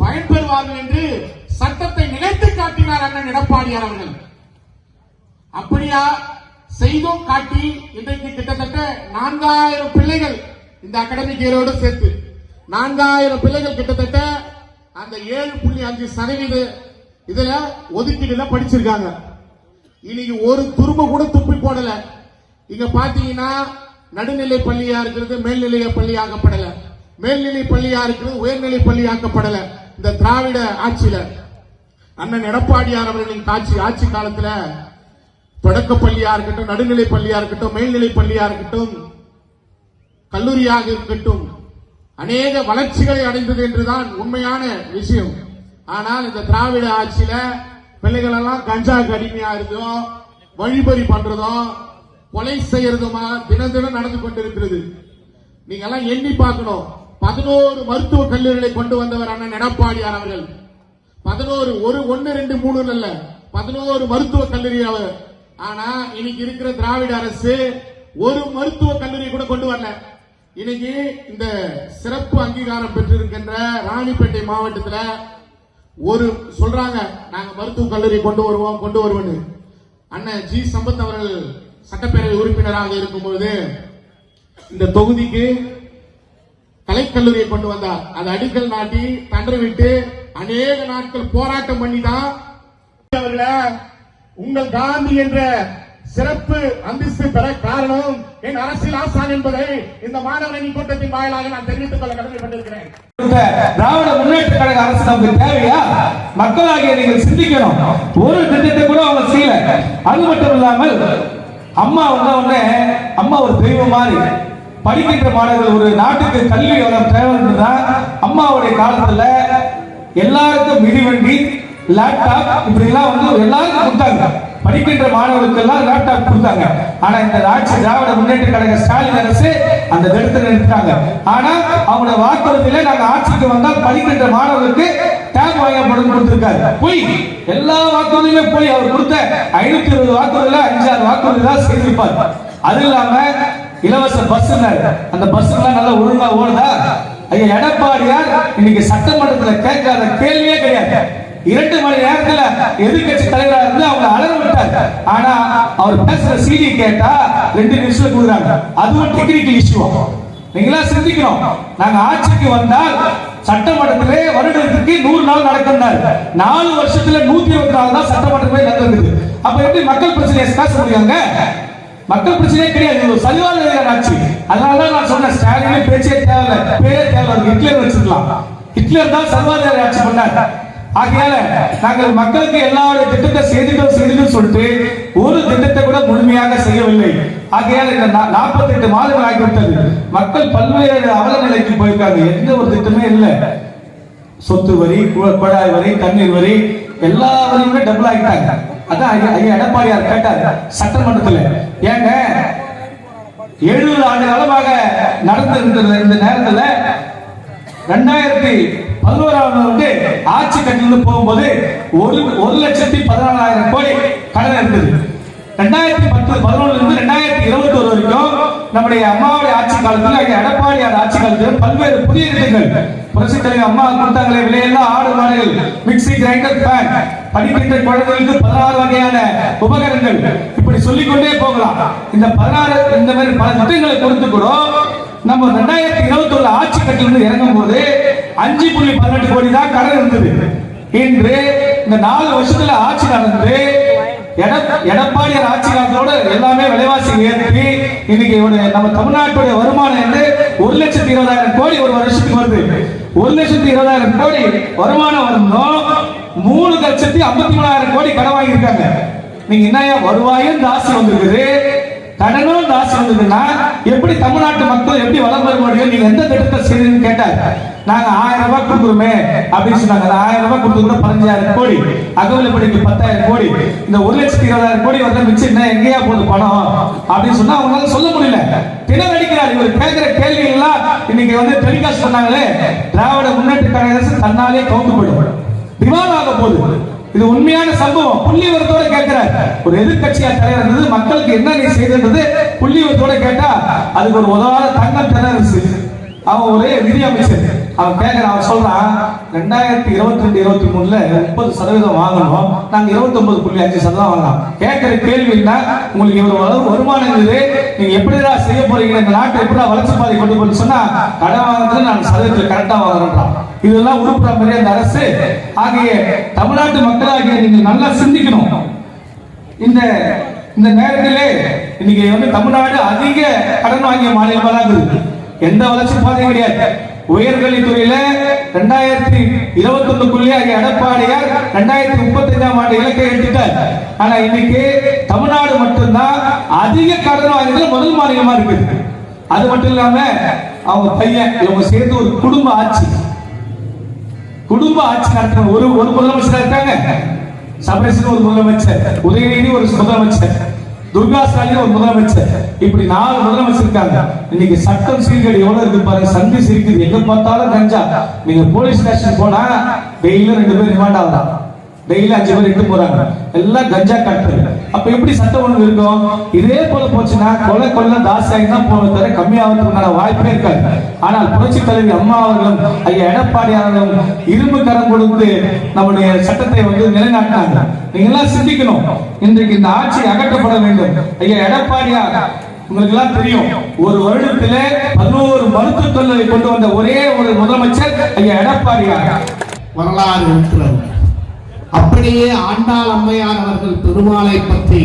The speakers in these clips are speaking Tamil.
பயன்பெறுவார்கள் என்று சட்டத்தை நிலைத்து காட்டினார் அண்ணன் எடப்பாடியார் அவர்கள். அப்படியா செய்தும் காட்டி இன்றைக்கு கிட்டத்தட்ட நான்காயிரம் பிள்ளைகள் இந்த அகாடமிக் இயரோடு சேர்த்து நான்காயிரம் பிள்ளைகள் கிட்டத்தட்ட அந்த ஏழு புள்ளி அஞ்சு சதவீத இதுல ஒதுக்கீடுல படிச்சிருக்காங்க. இன்னைக்கு ஒரு துரும்ப கூட துப்பி போடல. இங்க பாத்தீங்கன்னா நடுநிலை பள்ளியா இருக்கிறது மேல்நிலை பள்ளியாக்கப்படல. மேல்நிலை பள்ளியா இருக்கிறது உயர்நிலை பள்ளி ஆக்கப்படலை இந்த திராவிட ஆட்சியில அண்ணன் எடப்பாடியார் அவர்களின் ஆட்சி ஆட்சி காலத்துல தொடக்க பள்ளியா இருக்கட்டும் நடுநிலை பள்ளியா இருக்கட்டும் மேல்நிலை பள்ளியா இருக்கட்டும் கல்லூரியாக இருக்கட்டும் அநேக வளர்ச்சிகளை அடைந்தது என்றுதான் உண்மையான விஷயம். ஆனால் இந்த திராவிட ஆட்சியில பிள்ளைகள் எல்லாம் கஞ்சா கடுமையா இருந்தோ வழிபறி பண்றதோ கொலை செய்யறதுமா தினம் தினம் நடந்து கொண்டிருக்கிறது. நீங்க எல்லாம் எண்ணி பார்க்கணும். பதினோரு மருத்துவ கல்லூரிகளை கொண்டு வந்தவர் அண்ணன் எடப்பாடியார் அவர்கள். பதினோரு ஒரு ஒன்னு ரெண்டு மூணு அல்ல பதினோரு மருத்துவ கல்லூரி அவர். ஆனா இன்னைக்கு இருக்கிற திராவிட அரசு ஒரு மருத்துவ கல்லூரி கூட கொண்டு வரல. இன்னைக்கு இந்த சிறப்பு அங்கீகாரம் பெற்றிருக்கின்ற ராணிப்பேட்டை மாவட்டத்தில் ஒரு சொல்றாங்க நாங்க மருத்துவ கல்லூரி கொண்டு வருவோம் கொண்டு வருவோம்னு. அண்ணன் ஜி. சம்பத் அவர்கள் சட்டப்பேரவை உறுப்பினராக இருக்கும்போது இந்த தொகுதிக்கு கலைக்கல்லூரியை கொண்டு வந்தார். அது அடிக்கல் நாட்டி தண்டை விட்டு அநேக நாட்கள் போராட்டம் பண்ணி தான் உங்கள் காந்தி என்ற சிறப்பு அந்தஸ்து பெற காரணம் என் அரசியல் ஆசான் என்பதை இந்த மாணவரணி கூட்டத்தின் வாயிலாக நான் தெரிவித்துக் கொள்ள கடமைப்பட்டிருக்கிறேன் திராவிட முன்னேற்ற கழக அரசு நமக்கு தேவையா? மக்களாகிய நீங்கள் சிந்திக்கணும். ஒரு திட்டத்தை கூட அவங்க செய்யல. அது மட்டும் இல்லாமல் அம்மா வந்த உடனே அம்மா ஒரு தெய்வம் மாதிரி. படிக்கின்ற மாணவர்கள் ஒரு நாட்டுக்கு கல்வி வளம் தேவைன்றதா அம்மாவுடைய காலத்துல எல்லாருக்கும் மிதிவண்டி லேப்டாப் இப்படி எல்லாம் வந்து எல்லாருக்கும் கொடுத்தாங்க. படிக்கின்ற மாணவர்களுக்கு எல்லாம் லேப்டாப் கொடுத்தாங்க. ஆனா இந்த ஆட்சி திராவிட முன்னேற்ற கழக ஸ்டாலின் அரசு அந்த திட்டத்தை நிறுத்தாங்க ஆனா அவங்களோட வாக்குறுதியில நாங்க ஆட்சிக்கு வந்தால் படிக்கின்ற மாணவர்களுக்கு டேப் வாங்கப்படும் கொடுத்திருக்காரு. போய் எல்லா வாக்குறுதியுமே போய் அவர் கொடுத்த ஐநூத்தி இருபது வாக்குறுதியில அஞ்சாறு வாக்குறுதி தான் செய்திருப்பார். அது இல்லாம இலவச பஸ் அந்த பஸ் நல்லா ஒழுங்கா ஓடுதா? ஐயா எடப்பாடியார் இன்னைக்கு சட்டமன்றத்துல கேட்காத கேள்வியே கிடையாது. இரண்டு மணி நேரத்துல எதிர்கட்சி தலைவரா இருந்து அவங்க அலற விட்டார். ஆனா அவர் பேசுற செய்தி கேட்டா ரெண்டு நிமிஷம் கொடுக்குறாங்க. அதுவும் டெக்னிக்கல் இஷ்யூ நீங்களா சிந்திக்கணும். நாங்க ஆட்சிக்கு வந்தால் சட்டமன்றத்திலே வருடத்துக்கு நூறு நாள் நடக்கிறார் நாலு வருஷத்துல நூத்தி இருபத்தி நாலு தான் சட்டமன்றத்திலே நடந்தது அப்ப எப்படி மக்கள் பிரச்சனையை பேச முடியாங்க? மக்கள் பிரச்சனையே கிடையாது. இது ஒரு சரிவான ஆட்சி அதனாலதான் நான் சொன்னேன் ஸ்டாலினே பேச்சே தேவையில்ல. பேரே தேவையில்ல. ஹிட்லர் வச்சிருக்கலாம். ஹிட்லர் தான் சர்வாதிகாரி ஆட்சி பண்ணார். ஆகையால நாங்கள் மக்களுக்கு எல்லாருடைய திட்டத்தை செய்திட்டோம் செய்திட்டோம் சொல்லிட்டு ஒரு திட்டத்தை கூட முழுமையாக செய்யவில்லை. ஆகையால இந்த நாற்பத்தி எட்டு மாதங்கள் ஆகிவிட்டது. மக்கள் பல்வேறு அவல நிலைக்கு போயிருக்காங்க. எந்த ஒரு திட்டமே இல்லை. சொத்து வரி குழாய் வரி தண்ணீர் வரி எல்லா வரியுமே டபுள் ஆகிட்டாங்க. அதான் ஐயா ஐயா எடப்பாடியார் கேட்டார் சட்டமன்றத்தில். ஏங்க எழுபது ஆண்டு காலமாக நடந்திருந்த இந்த நேரத்துல ரெண்டாயிரத்தி பதினோராம் வந்து ஆட்சி கட்டிலிருந்து போகும்போது ஒரு ஒரு லட்சத்தி பதினாலாயிரம் கோடி கடன் இருந்தது. ரெண்டாயிரத்தி பத்து பதினொன்னுல இருந்து ரெண்டாயிரத்தி இருபத்தி ஒரு வரைக்கும் நம்முடைய அம்மாவுடைய ஆட்சி காலத்தில் ஐயா எடப்பாடியார் ஆட்சி காலத்தில் பல்வேறு புதிய திட்டங்கள். புரட்சி தலைவர் அம்மா கொடுத்தாங்களே விலையெல்லாம் ஆடு மாடுகள் மிக்ஸி கிரைண்டர் பேன் படிக்கின்ற குழந்தைகளுக்கு பதினாறு வகையான உபகரணங்கள். இப்படி சொல்லிக்கொண்டே போகலாம். இந்த பதினாறு இந்த மாதிரி பல திட்டங்களை கொடுத்து கூட நம்ம ரெண்டாயிரத்தி இருபத்தி ஒன்று ஆட்சி கட்டிலிருந்து இறங்கும் போது அஞ்சு புள்ளி பதினெட்டு கோடி தான் கடன் இருந்தது. இன்று இந்த நாலு வருஷத்துல ஆட்சி நடந்து எடப்பாடியார் ஆட்சி காலத்தோட எல்லாமே விலைவாசி ஏற்றி இன்னைக்கு ஒரு நம்ம தமிழ்நாட்டுடைய வருமானம் வந்து ஒரு லட்சத்தி இருபதாயிரம் கோடி ஒரு வருஷத்துக்கு வருது. ஒரு லட்சத்தி இருபதாயிரம் கோடி வருமானம் வரணும். மூணு லட்சத்தி ஐம்பத்தி மூணாயிரம் கோடி கடன் வாங்கியிருக்காங்க நீங்க என்ன வருவாயும் தாசி வந்திருக்குது கடனும் தாசி வந்ததுன்னா எப்படி தமிழ்நாட்டு மக்கள் எப்படி வளம் பெற முடியும்? நீங்க எந்த திட்டத்தை செய்யுங்கன்னு கேட்டார். நாங்க ஆயிரம் ரூபாய் கொடுக்குறோமே அப்படின்னு சொன்னாங்க. ஆயிரம் ரூபாய் கொடுத்து கூட பதினஞ்சாயிரம் கோடி அகவலை படிக்கு பத்தாயிரம் கோடி இந்த ஒரு லட்சத்தி இருபதாயிரம் கோடி வந்து மிச்சம் என்ன எங்கேயா போகுது பணம்? அப்படின்னு சொன்னா அவங்களால சொல்ல முடியல. தினம் அடிக்கிறார் இவர் கேட்கிற கேள்விகள்லாம் இன்னைக்கு வந்து டெலிகாஸ்ட் பண்ணாங்களே திராவிட முன்னேற்ற கழக அரசு தன்னாலே கவுந்து போயிடும் விவாதம் ஆக போகுது. இது உண்மையான சம்பவம். புள்ளிவரத்தோட கேட்கிறார். ஒரு எதிர்கட்சியா தலைவர் இருந்தது மக்களுக்கு என்ன நீ செய்தது புள்ளிவரத்தோட கேட்டா அதுக்கு ஒரு உதவாத தங்கம் தென்னரசு அவன் ஒரே நிதி அமைச்சர். அவன் கேட்கறான் அவன் சொல்றான் ரெண்டாயிரத்தி இருபத்தி ரெண்டு இருபத்தி மூணுல முப்பது சதவீதம் வாங்கணும். நாங்க இருபத்தி ஒன்பது புள்ளி அஞ்சு சதவீதம் வாங்கலாம். கேட்கிற கேள்வி என்ன? உங்களுக்கு இவ்வளவு அளவு வருமானம் இருக்குது. நீங்க எப்படிதான் செய்ய போறீங்க? இந்த நாட்டை எப்படிதான் வளர்ச்சி பாதை கொண்டு போய் சொன்னா கடன் வாங்குறது நான் சதவீதத்தில் கரெக்டா வாங்குறேன்றான். இதெல்லாம் உருப்புற மாதிரி அந்த அரசு. ஆகிய தமிழ்நாட்டு மக்களாகிய நீங்க நல்லா சிந்திக்கணும். இந்த இந்த நேரத்திலே இன்னைக்கு வந்து தமிழ்நாடு அதிக கடன் வாங்கிய மாநிலமா தான் இருக்குது. எந்த வளர்ச்சி பாதையும் கிடையாது. உயர்கல்வித்துறையில ரெண்டாயிரத்தி இருபத்தி ஒண்ணுக்குள்ளே எடப்பாடியார் ரெண்டாயிரத்தி முப்பத்தி அஞ்சாம் ஆண்டு இலக்கை எடுத்துட்டார் ஆனா இன்னைக்கு தமிழ்நாடு மட்டும்தான் அதிக கடன் வாங்கியதுல முதல் மாநிலமா இருக்குது அது மட்டும் இல்லாம அவங்க பையன் இவங்க சேர்ந்து ஒரு குடும்ப ஆட்சி. குடும்ப ஆட்சி நடத்தின ஒரு ஒரு முதலமைச்சர் இருக்காங்க. சபரேசன் ஒரு முதலமைச்சர் உதயநிதி ஒரு முதலமைச்சர். துர்கா ஸ்டாலின் ஒரு முதலமைச்சர். இப்படி நாலு முதலமைச்சர் இருக்காங்க இன்னைக்கு சட்டம் சீர்கேடு எவ்வளவு இருக்கு பாருங்க. சந்தி சிரிக்குது. எங்க பார்த்தாலும் கஞ்சா. நீங்க போலீஸ் ஸ்டேஷன் போனா டெய்லியும் ரெண்டு பேர் ரிமாண்ட் ஆகுறாங்க டெய்லி அஞ்சு பேர் இட்டு போறாங்க. எல்லாம் கஞ்சா கட்டுறது. அப்ப எப்படி சட்டம் ஒழுங்கு இருக்கும்? இதே போல போச்சுன்னா கொலை கொள்ள தாசாயி தான் போக தவிர கம்மியாகிறதுக்கான வாய்ப்பே இருக்காது. ஆனால் புரட்சி தலைவி அம்மா அவர்களும் ஐயா எடப்பாடி அவர்களும் இரும்பு கரம் கொடுத்து நம்முடைய சட்டத்தை வந்து நிலைநாட்டினாங்க. நீங்க எல்லாம் சிந்திக்கணும். இன்றைக்கு இந்த ஆட்சி அகற்றப்பட வேண்டும். ஐயா எடப்பாடியார் உங்களுக்கு எல்லாம் தெரியும். ஒரு வருடத்துல பதினோரு மருத்துவ தொழிலை கொண்டு வந்த ஒரே ஒரு முதலமைச்சர் ஐயா எடப்பாடியார். வரலாறு இருக்கிறார் அப்படியே ஆண்டாள் அம்மையார் அவர்கள் பெருமாளை பற்றி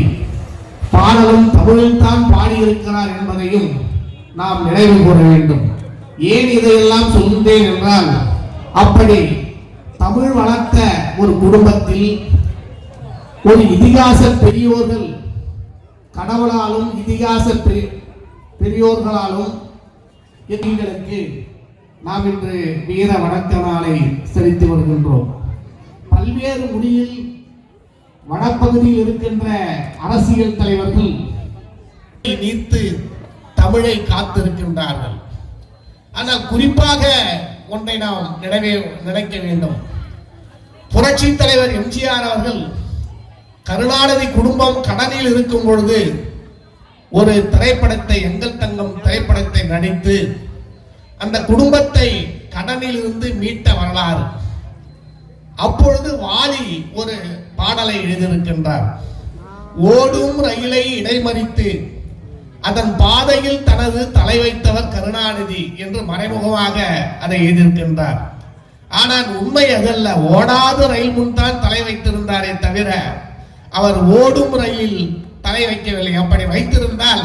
பாடலும் தமிழில் தான் பாடியிருக்கிறார் என்பதையும் நாம் நினைவு கூற வேண்டும். ஏன் இதையெல்லாம் சொல்கின்றேன் என்றால் அப்படி தமிழ் வளர்த்த ஒரு குடும்பத்தில் ஒரு இதிகாச பெரியோர்கள் கடவுளாலும் இதிகாச பெரியோர்களாலும் எங்களுக்கு நாம் இன்று வீர வணக்க நாளை செலுத்தி வருகின்றோம். பல்வேறு முடியில் வடப்பகுதியில் இருக்கின்ற அரசியல் தலைவர்கள் நீத்து தமிழை காத்திருக்கின்றார்கள். ஆனால் குறிப்பாக ஒன்றை நாம் நினைவே நினைக்க வேண்டும். புரட்சி தலைவர் எம்ஜிஆர் அவர்கள் கருணாநிதி குடும்பம் கடனில் இருக்கும் பொழுது ஒரு திரைப்படத்தை எங்கள் தங்கம் திரைப்படத்தை நடித்து அந்த குடும்பத்தை கடனில் இருந்து மீட்ட வரலாறு. அப்பொழுது வாலி ஒரு பாடலை எழுதியிருக்கின்றார். ஓடும் ரயிலை இடைமறித்து அதன் பாதையில் தனது தலை வைத்தவர் கருணாநிதி என்று மறைமுகமாக அதை எழுதியிருக்கின்றார். ஆனால் உண்மை அதல்ல ஓடாத ரயில் முன் தான் தலை வைத்திருந்தாரே தவிர அவர் ஓடும் ரயில் தலை வைக்கவில்லை. அப்படி வைத்திருந்தால்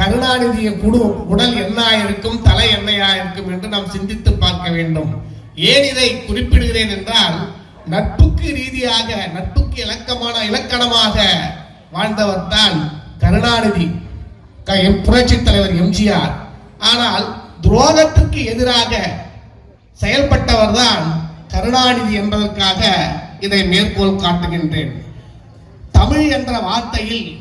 கருணாநிதியின் குடு உடல் என்ன இருக்கும் தலை என்னையா இருக்கும் என்று நாம் சிந்தித்து பார்க்க வேண்டும். ஏன் இதை குறிப்பிடுகிறேன் என்றால் நட்புக்கு ரீதியாக நட்புக்கு இலக்கமான இலக்கணமாக வாழ்ந்தவர் தான் கருணாநிதி. க- எம் புரட்சி தலைவர் எம்ஜிஆர். ஆனால் துரோகத்துக்கு எதிராக செயல்பட்டவர் தான் கருணாநிதி என்பதற்காக இதை மேற்கோள் காட்டுகின்றேன். தமிழ் என்ற வார்த்தையில்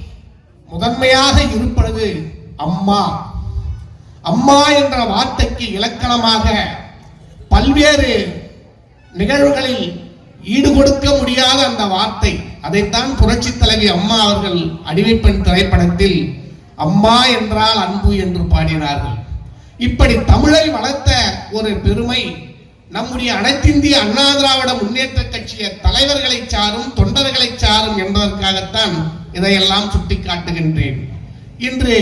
முதன்மையாக இருப்பது அம்மா. அம்மா என்ற வார்த்தைக்கு இலக்கணமாக பல்வேறு நிகழ்வுகளில் ஈடு கொடுக்க முடியாத அந்த வார்த்தை. அதைத்தான் புரட்சி தலைவி அம்மா அவர்கள் அடிமைப்பெண் திரைப்படத்தில் அம்மா என்றால் அன்பு என்று பாடினார்கள். இப்படி தமிழை வளர்த்த ஒரு பெருமை நம்முடைய அனைத்திந்திய அண்ணா திராவிட முன்னேற்ற கட்சிய தலைவர்களை சாரும் தொண்டர்களை சாரும் என்பதற்காகத்தான் இதையெல்லாம் சுட்டிக்காட்டுகின்றேன். இன்று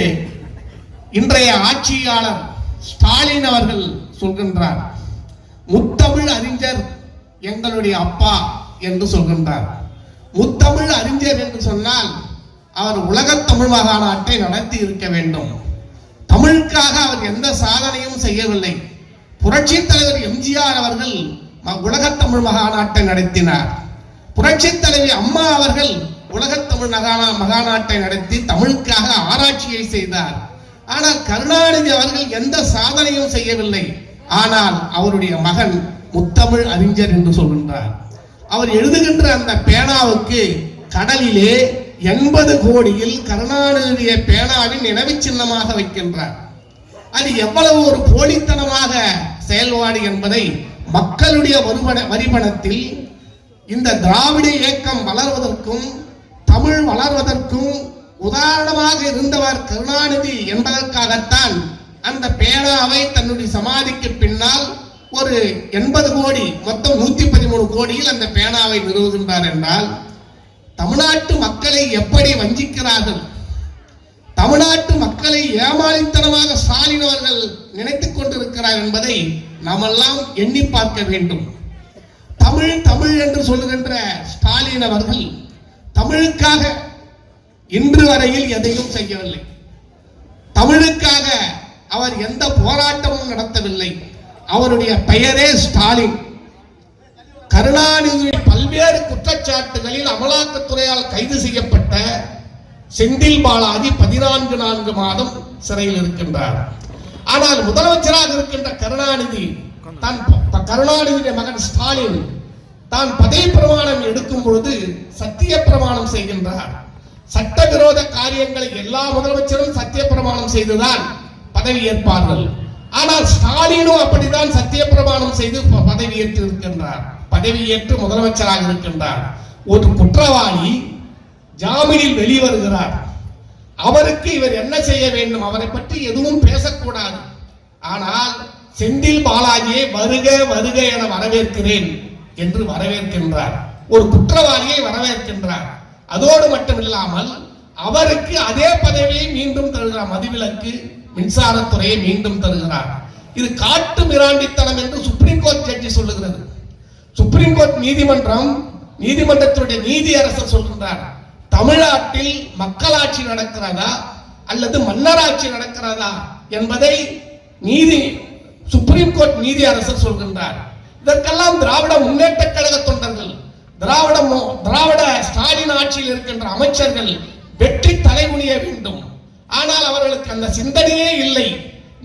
இன்றைய ஆட்சியாளர் ஸ்டாலின் அவர்கள் சொல்கின்றார் முத்தமிழ் அறிஞர் எங்களுடைய அப்பா என்று சொல்கின்றார். முத்தமிழ் அறிஞர் என்று சொன்னால் அவர் உலகத் தமிழ் மகாநாட்டை நடத்தி இருக்க வேண்டும். தமிழுக்காக அவர் எந்த சாதனையும் செய்யவில்லை. புரட்சி தலைவர் எம்ஜிஆர் அவர்கள் உலக தமிழ் மகாநாட்டை நடத்தினார். புரட்சி தலைவி அம்மா அவர்கள் உலகத் தமிழ் மகாநா மகாநாட்டை நடத்தி தமிழுக்காக ஆராய்ச்சியை செய்தார். ஆனால் கருணாநிதி அவர்கள் எந்த சாதனையும் செய்யவில்லை. ஆனால் அவருடைய மகன் முத்தமிழ் அறிஞர் என்று சொல்கின்றார். அவர் எழுதுகின்ற அந்த பேனாவுக்கு கடலிலே எண்பது கோடியில் கருணாநிதிய பேனாவின் நினைவு சின்னமாக வைக்கின்றார். அது எவ்வளவு ஒரு போலித்தனமாக செயல்பாடு என்பதை மக்களுடைய வருவன வரிபணத்தில் இந்த திராவிட இயக்கம் வளர்வதற்கும் தமிழ் வளர்வதற்கும் உதாரணமாக இருந்தவர் கருணாநிதி என்பதற்காகத்தான் அந்த பேனாவை தன்னுடைய சமாதிக்கு பின்னால் ஒரு எண்பது கோடி மொத்தம் நூத்தி பதிமூணு கோடியில் அந்த பேனாவை நிறுவுகின்றார் என்றால் தமிழ்நாட்டு மக்களை எப்படி வஞ்சிக்கிறார்கள்? தமிழ்நாட்டு மக்களை ஏமாளித்தனமாக ஸ்டாலின் அவர்கள் நினைத்துக் கொண்டிருக்கிறார் என்பதை நாமெல்லாம் எண்ணி பார்க்க வேண்டும். தமிழ் தமிழ் என்று சொல்லுகின்ற ஸ்டாலின் அவர்கள் தமிழுக்காக இன்று வரையில் எதையும் செய்யவில்லை. தமிழுக்காக அவர் எந்த போராட்டமும் நடத்தவில்லை. அவருடைய பெயரே ஸ்டாலின். கருணாநிதி பல்வேறு குற்றச்சாட்டுகளில் அமலாக்கத்துறையால் கைது செய்யப்பட்ட செந்தில் பாலாஜி பதினான்கு நான்கு மாதம் சிறையில் இருக்கின்றார். ஆனால் முதலமைச்சராக இருக்கின்ற கருணாநிதி தான் கருணாநிதியுடைய மகன் ஸ்டாலின் தான் பதவி பிரமாணம் எடுக்கும் பொழுது சத்திய பிரமாணம் செய்கின்றார். சட்டவிரோத காரியங்களை எல்லா முதலமைச்சரும் சத்திய பிரமாணம் செய்துதான் பதவி ஏற்பார்கள். ஆனால் ஸ்டாலினும் அப்படித்தான் சத்திய பிரமாணம் செய்து பதவியேற்று இருக்கின்றார். பதவியேற்று முதலமைச்சராக இருக்கின்றார். ஒரு குற்றவாளி ஜாமீனில் வெளிவருகிறார். அவருக்கு இவர் என்ன செய்ய வேண்டும்? அவரை பற்றி எதுவும் பேசக்கூடாது. ஆனால் செந்தில் பாலாஜியை வருக வருக என வரவேற்கிறேன் என்று வரவேற்கின்றார். ஒரு குற்றவாளியை வரவேற்கின்றார். அதோடு மட்டுமில்லாமல் அவருக்கு அதே பதவியை மீண்டும் தருகிறார் மதுவிலக்கு மின்சாரத்துறையை மீண்டும் தருகிறார். இது காட்டு மிராண்டித்தனம் என்று சுப்ரீம் கோர்ட் ஜட்ஜி சொல்லுகிறது. சுப்ரீம் கோர்ட் நீதிமன்றம் நீதிமன்றத்தினுடைய நீதி அரசர் சொல்கின்றார். தமிழ்நாட்டில் மக்களாட்சி நடக்கிறதா அல்லது மன்னராட்சி நடக்கிறதா என்பதை நீதி சுப்ரீம் கோர்ட் நீதி அரசர் சொல்கின்றார். இதற்கெல்லாம் திராவிட முன்னேற்ற கழக தொண்டர்கள் திராவிட திராவிட ஸ்டாலின் ஆட்சியில் இருக்கின்ற அமைச்சர்கள் வெற்றி தலைமுனிய வேண்டும். ஆனால் அவர்களுக்கு அந்த சிந்தனையே இல்லை.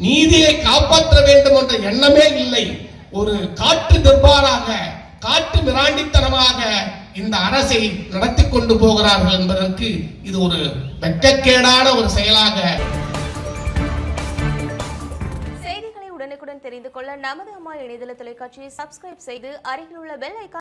நீதியை காப்பாற்ற வேண்டும் என்ற எண்ணமே இல்லை. ஒரு காற்று தர்பாராக காட்டு மிராண்டித்தனமாக இந்த அரசை நடத்தி கொண்டு போகிறார்கள் என்பதற்கு இது ஒரு வெட்கக்கேடான ஒரு செயலாக. செய்திகளை உடனுக்குடன் தெரிந்து கொள்ள நமது அம்மா இணையதள தொலைக்காட்சியை சப்ஸ்கிரைப் செய்து அருகில் உள்ள பெல் ஐக்கான்